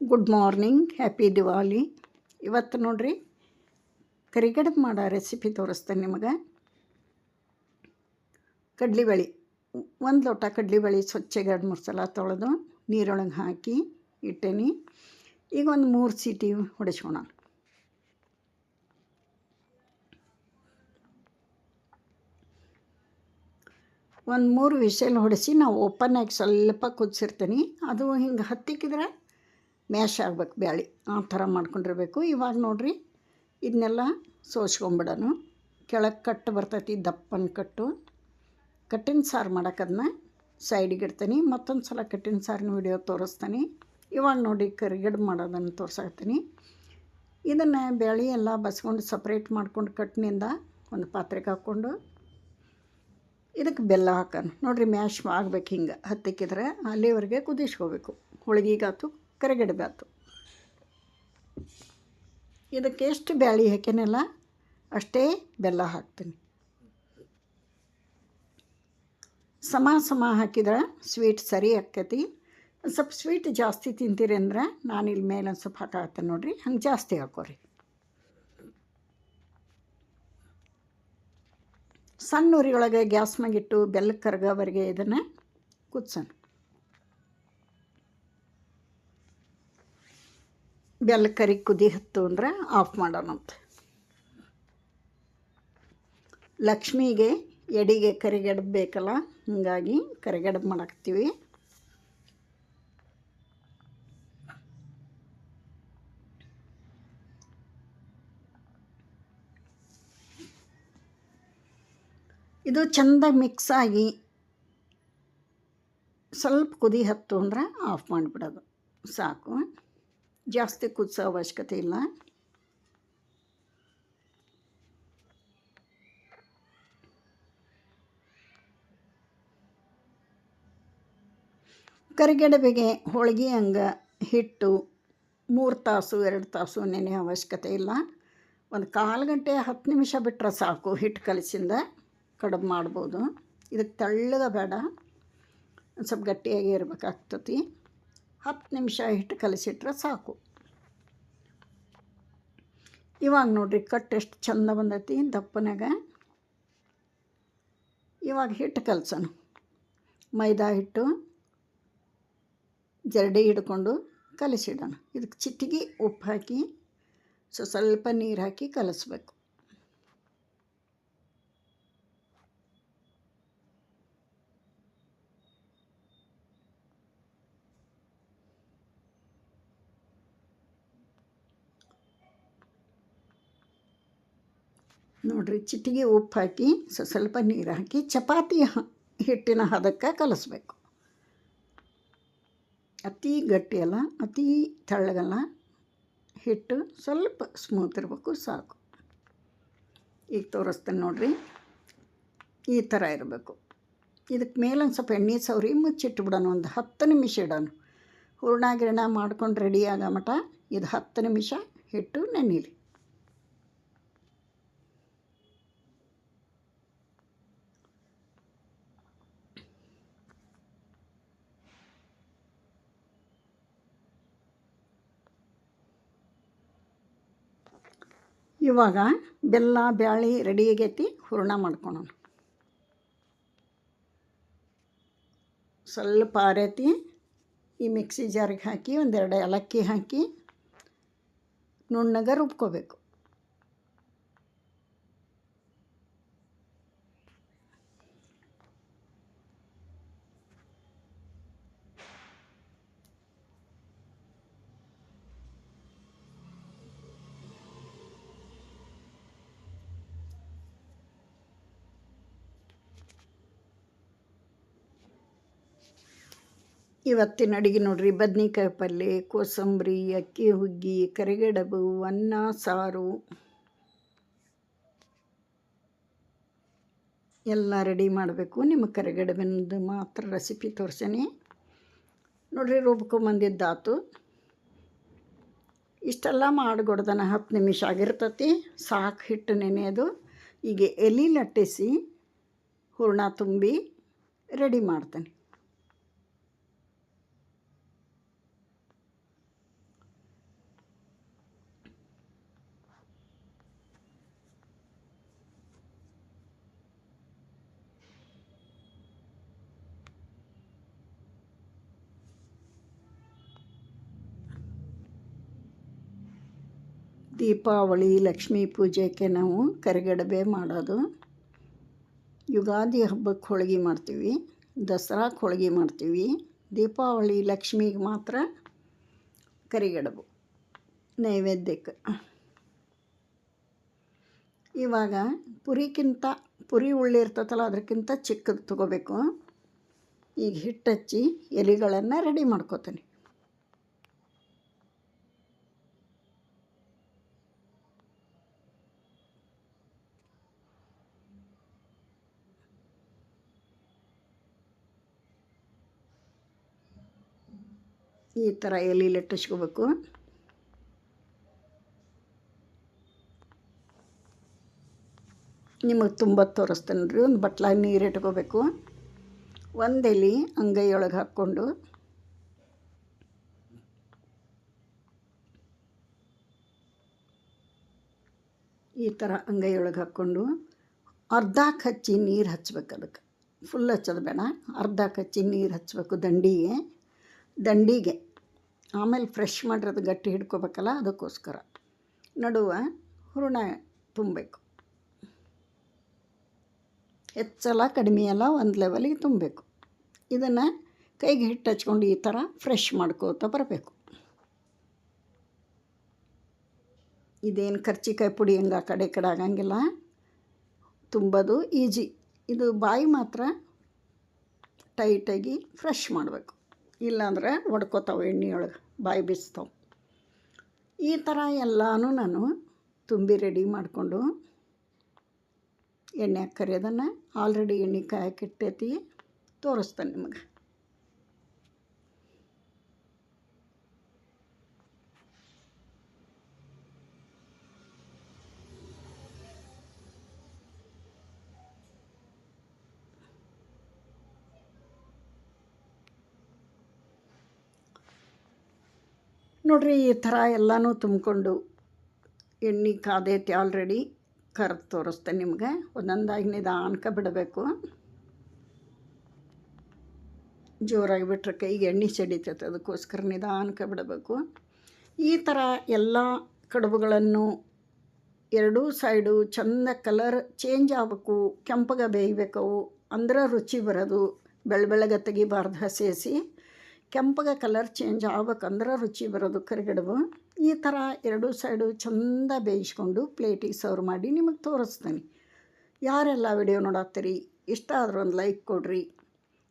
Good morning happy Diwali ಇವತ್ತು ನೋಡ್ರಿ, ಕರಿಗಡಬು ಮಾಡೋ ರೆಸಿಪಿ ತೋರಿಸ್ತೇನೆ ನಿಮಗೆ. ಕಡ್ಲಿಬೇಳೆ, ಒಂದು ಲೋಟ ಕಡ್ಲಿಬೇಳೆ ಸ್ವಚ್ಛಗೆ ಎರಡು, ಮೂರು ಸಲ ತೊಳೆದು ನೀರೊಳಗೆ ಹಾಕಿ ಇಟ್ಟೇನಿ. ಈಗ ಒಂದು ಮೂರು ಸೀಟಿ ಹೊಡೆಸೋಣ ಒಂದು ಮೂರು ವಿಷಲ್ ಹೊಡೆಸಿ ನಾವು ಓಪನ್ ಆಗಿ ಸ್ವಲ್ಪ ಕುದಿಸಿರ್ತೀನಿ. ಅದು ಹಿಂಗೆ ಹತ್ತಿಕ್ಕಿದ್ರೆ ಮ್ಯಾಶ್ ಆಗ್ಬೇಕು ಬ್ಯಾಳಿ, ಆ ಥರ ಮಾಡ್ಕೊಂಡಿರಬೇಕು. ಇವಾಗ ನೋಡಿರಿ ಇದನ್ನೆಲ್ಲ ಸೋಸ್ಕೊಂಬಿಡೋಣ. ಕೆಳಗೆ ಕಟ್ಟು ಬರ್ತೈತಿ, ದಪ್ಪನ ಕಟ್ಟು. ಕಟ್ಟಿನ ಸಾರು ಮಾಡೋಕ್ಕದನ್ನ ಸೈಡಿಗೆ ಇಡ್ತೀನಿ. ಮತ್ತೊಂದು ಸಲ ಕಟ್ಟಿನ ಸಾರಿನ ವಿಡಿಯೋ ತೋರಿಸ್ತೀನಿ. ಇವಾಗ ನೋಡಿ, ಕರಿಗಡ್ ಮಾಡೋದನ್ನು ತೋರಿಸಾಕ್ತೀನಿ. ಇದನ್ನು ಬೆಳೆ ಎಲ್ಲ ಬಸ್ಕೊಂಡು ಸಪ್ರೇಟ್ ಮಾಡ್ಕೊಂಡು ಕಟ್ಟಿನಿಂದ ಒಂದು ಪಾತ್ರೆಗೆ ಹಾಕ್ಕೊಂಡು ಇದಕ್ಕೆ ಬೆಲ್ಲ ಹಾಕೋಣ. ನೋಡಿರಿ ಮ್ಯಾಶ್ ಆಗ್ಬೇಕು ಹಿಂಗೆ ಹತ್ತಿಕ್ಕಿದ್ರೆ ಅಲ್ಲಿವರೆಗೆ ಕುದಿಸ್ಕೋಬೇಕು. ಹೋಳಿಗೆಗಾತು ಕರಿಗಡ್ಬು ಆತು ಇದಕ್ಕೆ ಎಷ್ಟು ಬ್ಯಾಳಿ ಹಾಕ್ಯಾನಲ್ಲ, ಅಷ್ಟೇ ಬೆಲ್ಲ ಹಾಕ್ತೀನಿ. ಸಮ ಸಮ ಹಾಕಿದ್ರೆ ಸ್ವೀಟ್ ಸರಿ ಆಕ್ಕೈತಿ ಸ್ವಲ್ಪ ಸ್ವೀಟ್ ಜಾಸ್ತಿ ತಿಂತೀರಿ ಅಂದ್ರೆ ನಾನು ಇಲ್ಲಿ ಮೇಲೆ ಒಂದು ಸ್ವಲ್ಪ ಹಾಕಾಕತ್ತೇನೆ ನೋಡಿರಿ, ಹಂಗೆ ಜಾಸ್ತಿ ಹಾಕೋರಿ. ಸಣ್ಣ ಉರಿಯೊಳಗೆ ಗ್ಯಾಸ್ ಮ್ಯಾಗಿಟ್ಟು ಬೆಲ್ಲ ಕರ್ಗೋವರೆಗೆ ಇದನ್ನು ಕುದ್ಸೋಣ. ಬೆಲ್ಲ ಕರಿ ಕುದಿ ಹತ್ತು ಅಂದ್ರೆ ಆಫ್ ಮಾಡೋಣಂತೆ ಲಕ್ಷ್ಮಿಗೆ ಎಡಿಗೆ ಕರಿಗಡಬು ಬೇಕಲ್ಲ, ಹೀಗಾಗಿ ಕರಿಗಡಬು ಮಾಡಾಕ್ತೀವಿ. ಇದು ಚೆಂದ ಮಿಕ್ಸ್ ಆಗಿ ಸ್ವಲ್ಪ ಕುದಿ ಹತ್ತು ಅಂದ್ರೆ ಆಫ್ ಮಾಡಿಬಿಡೋದು. ಸಾಕು. ಜಾಸ್ತಿ ಕುದಿಸೋ ಅವಶ್ಯಕತೆ ಇಲ್ಲ. ಕರಿಗಡಬೆಗೆ ಹೋಳಿಗೆ ಹಂಗ ಹಿಟ್ಟು ಮೂರು ತಾಸು, ಎರಡು ತಾಸು ನೆನೆ ಅವಶ್ಯಕತೆ ಇಲ್ಲ. ಒಂದು ಕಾಲು ಗಂಟೆ ಹತ್ತು ನಿಮಿಷ ಬಿಟ್ಟರೆ ಸಾಕು ಹಿಟ್ಟು ಕಲಸಿಂದ ಕಡುಬು ಮಾಡ್ಬೋದು. ಇದಕ್ಕೆ ತೆಳ್ಳಗ ಬೇಡ. ಒಂದು ಸ್ವಲ್ಪ ಗಟ್ಟಿಯಾಗಿ ಇರ್ಬೇಕಾಗ್ತತಿ. ಹತ್ತು ನಿಮಿಷ ಹಿಟ್ಟು ಕಲಸಿಟ್ರೆ ಸಾಕು. ಇವಾಗ ನೋಡ್ರಿ ಕಟ್ಟು ಎಷ್ಟು ಚಂದ ಬಂದೈತಿ ದಪ್ಪನಾಗ ಇವಾಗ ಹಿಟ್ಟು ಕಲಸೋಣ. ಮೈದಾ ಹಿಟ್ಟು, ಜರಡಿ ಹಿಡ್ಕೊಂಡು ಕಲಸಿಡೋಣ. ಇದಕ್ಕೆ ಚಿಟ್ಟಿಗೆ ಉಪ್ಪು ಹಾಕಿ ಸೊ ಸ್ವಲ್ಪ ನೀರು ಹಾಕಿ ಕಲಿಸ್ಬೇಕು. ನೋಡಿರಿ, ಚಿಟಿಗೆ ಉಪ್ಪು ಹಾಕಿ ಸ್ವಲ್ಪ ನೀರು ಹಾಕಿ ಚಪಾತಿ ಹಿಟ್ಟಿನ ಹದಕ್ಕೆ ಕಲಿಸ್ಬೇಕು. ಅತಿ ಗಟ್ಟಿಯಲ್ಲ ಅತಿ ತೆಳ್ಳಗಲ್ಲ, ಹಿಟ್ಟು ಸ್ವಲ್ಪ ಸ್ಮೂತ್ ಇರಬೇಕು, ಸಾಕು. ಈಗ ತೋರಿಸ್ತೇನೆ ನೋಡಿರಿ, ಈ ಥರ ಇರಬೇಕು. ಇದಕ್ಕೆ ಮೇಲೆ ಒಂದು ಸ್ವಲ್ಪ ಎಣ್ಣೆ ಸವರಿ ಮುಚ್ಚಿಟ್ಟು ಬಿಡೋಣ ಒಂದು ಹತ್ತು ನಿಮಿಷ ಇಡೋಣ. ಹೂರ್ಣ ಗಿರಣ ಮಾಡ್ಕೊಂಡು ರೆಡಿ ಆಗೋ ಮಟ ಇದು ಹತ್ತು ನಿಮಿಷ ಹಿಟ್ಟು ನೆನೀಲಿ ಇವಾಗ ಬೆಲ್ಲ, ಬ್ಯಾಳಿ ರೆಡಿ ಆಗೈತಿ, ಹೂರ್ಣ ಮಾಡ್ಕೊಳೋಣ. ಸ್ವಲ್ಪ ಆರೈತಿ, ಈ ಮಿಕ್ಸಿ ಜಾರಿಗೆ ಹಾಕಿ ಒಂದೆರಡು ಏಲಕ್ಕಿ ಹಾಕಿ, ನುಣ್ಣಗೆ ರುಬ್ಕೋಬೇಕು. ಇವತ್ತಿನ ಅಡುಗೆ ನೋಡ್ರಿ. ಬದ್ನಿಕಾಯಿ ಪಲ್ಯ ಕೋಸಂಬರಿ, ಅಕ್ಕಿ ಹುಗ್ಗಿ, ಕರಿಗಡಬು, ಅನ್ನ, ಸಾರು. ಎಲ್ಲ ರೆಡಿ ಮಾಡಬೇಕು. ನಿಮ್ಮ ಕರಿಗಡಬಿನದು ಮಾತ್ರ ರೆಸಿಪಿ ತೋರ್ಸೇನಿ. ನೋಡ್ರಿ ರುಬ್ಕೊಂಬಂದಿದ್ದಾತು ಇಷ್ಟೆಲ್ಲ ಮಾಡಿಕೊಡ್ದನ ಹತ್ತು ನಿಮಿಷ ಆಗಿರ್ತತಿ. ಸಾಕು ಹಿಟ್ಟು ನೆನೆಯೋದು ಈಗ ಎಲೆ ಲಟ್ಟಿಸಿ ಹೂರ್ಣ ತುಂಬಿ ರೆಡಿ ಮಾಡ್ತೇನೆ. ದೀಪಾವಳಿ, ಲಕ್ಷ್ಮೀ ಪೂಜೆಗೆ ನಾವು ಕರಿಗಡಬೆ ಮಾಡೋದು. ಯುಗಾದಿ ಹಬ್ಬಕ್ಕೆ ಹೋಳಿಗೆ ಮಾಡ್ತೀವಿ, ದಸರಾಕ್ಕೆ ಹೋಳಿಗೆ ಮಾಡ್ತೀವಿ. ದೀಪಾವಳಿ, ಲಕ್ಷ್ಮಿಗೆ ಮಾತ್ರ ಕರಿಗಡಬು, ನೈವೇದ್ಯಕ್ಕೆ. ಇವಾಗ ಪುರಿಕ್ಕಿಂತ ಪುರಿ ಉಳ್ಳಿ ಇರ್ತೈತಲ್ಲ, ಅದಕ್ಕಿಂತ ಚಿಕ್ಕದು ತೊಗೋಬೇಕು. ಈಗ ಹಿಟ್ಟು ಹಚ್ಚಿ ಎಲೆಗಳನ್ನು ರೆಡಿ ಮಾಡ್ಕೋತೀನಿ. ಈ ಥರ ಎಲೆ ಲಟ್ಟಿಸ್ಕೋಬೇಕು ನಿಮಗೆ ತುಂಬ ತೋರಿಸ್ತೇನೆ ರೀ ಒಂದು ಬಟ್ಲಾಗ ನೀರು ಇಟ್ಕೋಬೇಕು. ಒಂದು ಎಲೆ ಅಂಗೈಯೊಳಗೆ ಹಾಕ್ಕೊಂಡು. ಈ ಥರ ಅಂಗೈಯೊಳಗೆ ಹಾಕ್ಕೊಂಡು ಅರ್ಧ ಹಚ್ಚಿ ನೀರು ಹಚ್ಬೇಕು ಅದಕ್ಕೆ. ಫುಲ್ ಹಚ್ಚೋದು ಬೇಡ, ಅರ್ಧ ಹಚ್ಚಿ ನೀರು ಹಚ್ಚಬೇಕು ದಂಡಿಗೆ. ದಂಡಿಗೆ. ಆಮೇಲೆ ಫ್ರೆಶ್ ಮಾಡಿರೋದು ಗಟ್ಟಿ ಹಿಡ್ಕೋಬೇಕಲ್ಲ ಅದಕ್ಕೋಸ್ಕರ. ನಡುವೆ ಹೂರ್ಣ ತುಂಬಬೇಕು. ಹೆಚ್ಚಲ್ಲ ಕಡಿಮೆ ಅಲ್ಲ ಒಂದು ಲೆವೆಲಿಗೆ ತುಂಬಬೇಕು. ಇದನ್ನು ಕೈಗೆ ಹಿಟ್ಟು ಹಚ್ಕೊಂಡು ಈ ಥರ ಫ್ರೆಶ್ ಮಾಡ್ಕೋತ ಬರಬೇಕು. ಇದೇನು ಕರ್ಚಿಕಾಯಿ ಪುಡಿ ಹಂಗೆ ಆ ಕಡೆ ಕಡೆ ಆಗಂಗಿಲ್ಲ. ತುಂಬೋದು ಈಜಿ ಇದು ಬಾಯಿ ಮಾತ್ರ ಟೈಟಾಗಿ ಫ್ರೆಶ್ ಮಾಡಬೇಕು. ಇಲ್ಲಾಂದ್ರೆ ಒಡ್ಕೋತಾವೆ ಎಣ್ಣೆಯೊಳಗೆ, ಬಾಯಿ ಬಿಸ್ತಾವೆ. ಈ ಥರ ಎಲ್ಲನೂ ನಾನು ತುಂಬಿ ರೆಡಿ ಮಾಡಿಕೊಂಡು ಎಣ್ಣೆ ಕರಿಯೋದನ್ನು. ಆಲ್ರೆಡಿ ಎಣ್ಣೆ ಕಾಯಕ್ಕಿಟ್ಟೈತಿ ತೋರಿಸ್ತೇನೆ ನಿಮಗೆ. ನೋಡ್ರಿ ಈ ಥರ ಎಲ್ಲನೂ ತುಂಬಿಕೊಂಡು ಎಣ್ಣೆ ಕಾದೈತಿ ಆಲ್ರೆಡಿ ಕರೆದು ತೋರಿಸ್ತೇನೆ ನಿಮ್ಗೆ. ಒಂದೊಂದಾಗಿ ನಿಧಾನಕ ಬಿಡಬೇಕು. ಜೋರಾಗಿ ಬಿಟ್ರೆ ಕೈಗೆ ಎಣ್ಣೆ ಸಿಡಿತೈತೆ, ಅದಕ್ಕೋಸ್ಕರ ನಿಧಾನಕ ಬಿಡಬೇಕು. ಈ ಥರ ಎಲ್ಲ ಕಡುಬುಗಳನ್ನು ಎರಡೂ ಸೈಡು ಚಂದ ಕಲರ್ ಚೇಂಜ್ ಆಗಬೇಕು, ಕೆಂಪಗೆ ಬೇಯಬೇಕು ಅಂದ್ರೆ ರುಚಿ ಬರೋದು ಬೆಳ ತೆಗಿಬಾರ್ದು ಹಸಿ ಹಸಿಸಿ ಕೆಂಪಗೆ ಕಲರ್ ಚೇಂಜ್ ಆಗ್ಬೇಕಂದ್ರೆ ರುಚಿ ಬರೋದು ಕರಿಗಡುಬು. ಈ ಥರ ಎರಡೂ ಸೈಡು ಚಂದ ಬೇಯಿಸ್ಕೊಂಡು ಪ್ಲೇಟಿಗೆ ಸರ್ವ್ ಮಾಡಿ ನಿಮಗೆ ತೋರಿಸ್ತೀನಿ. ಯಾರೆಲ್ಲ ವಿಡಿಯೋ ನೋಡತ್ತೀರಿ, ಇಷ್ಟ ಆದರೂ ಒಂದು ಲೈಕ್ ಕೊಡಿರಿ.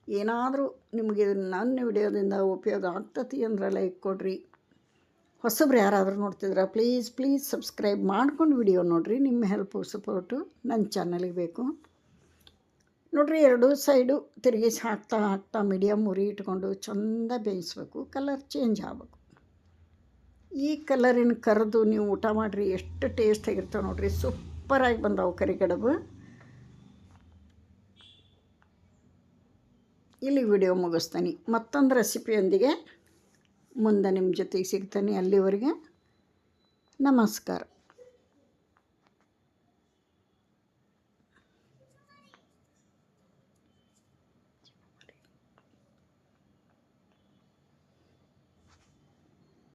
ಏನಾದರೂ ನಿಮಗೆ ನನ್ನ ವಿಡಿಯೋದಿಂದ ಉಪಯೋಗ ಆಗ್ತತಿ ಅಂದ್ರೆ ಲೈಕ್ ಕೊಡಿರಿ. ಹೊಸಬ್ರು ಯಾರಾದರೂ ನೋಡ್ತಿದ್ರೆ ಪ್ಲೀಸ್ ಪ್ಲೀಸ್ ಸಬ್ಸ್ಕ್ರೈಬ್ ಮಾಡ್ಕೊಂಡು ವಿಡಿಯೋ ನೋಡಿರಿ. ನಿಮ್ಮ ಹೆಲ್ಪು ಸಪೋರ್ಟು ನನ್ನ ಚಾನಲಿಗೆ ಬೇಕು. ನೋಡ್ರಿ ಎರಡೂ ಸೈಡು ತಿರುಗಿಸಿ ಹಾಕ್ತಾ ಹಾಕ್ತಾ ಮೀಡಿಯಮ್ ಉರಿ ಇಟ್ಕೊಂಡು ಚಂದ ಬೇಯಿಸ್ಬೇಕು. ಕಲರ್ ಚೇಂಜ್ ಆಗಬೇಕು. ಈ ಕಲರಿನ ಕರೆದು ನೀವು ಊಟ ಮಾಡಿರಿ, ಎಷ್ಟು ಟೇಸ್ಟ್ ಆಗಿರ್ತಾವೆ ನೋಡ್ರಿ. ಸೂಪರಾಗಿ ಬಂದವು ಕರಿಗಡಬು ಇಲ್ಲಿ ವಿಡಿಯೋ ಮುಗಿಸ್ತೀನಿ. ಮತ್ತೊಂದು ರೆಸಿಪಿಯೊಂದಿಗೆ ಮುಂದೆ ನಿಮ್ಮ ಜೊತೆಗೆ ಸಿಗ್ತೀನಿ ಅಲ್ಲಿವರೆಗೆ. ನಮಸ್ಕಾರ.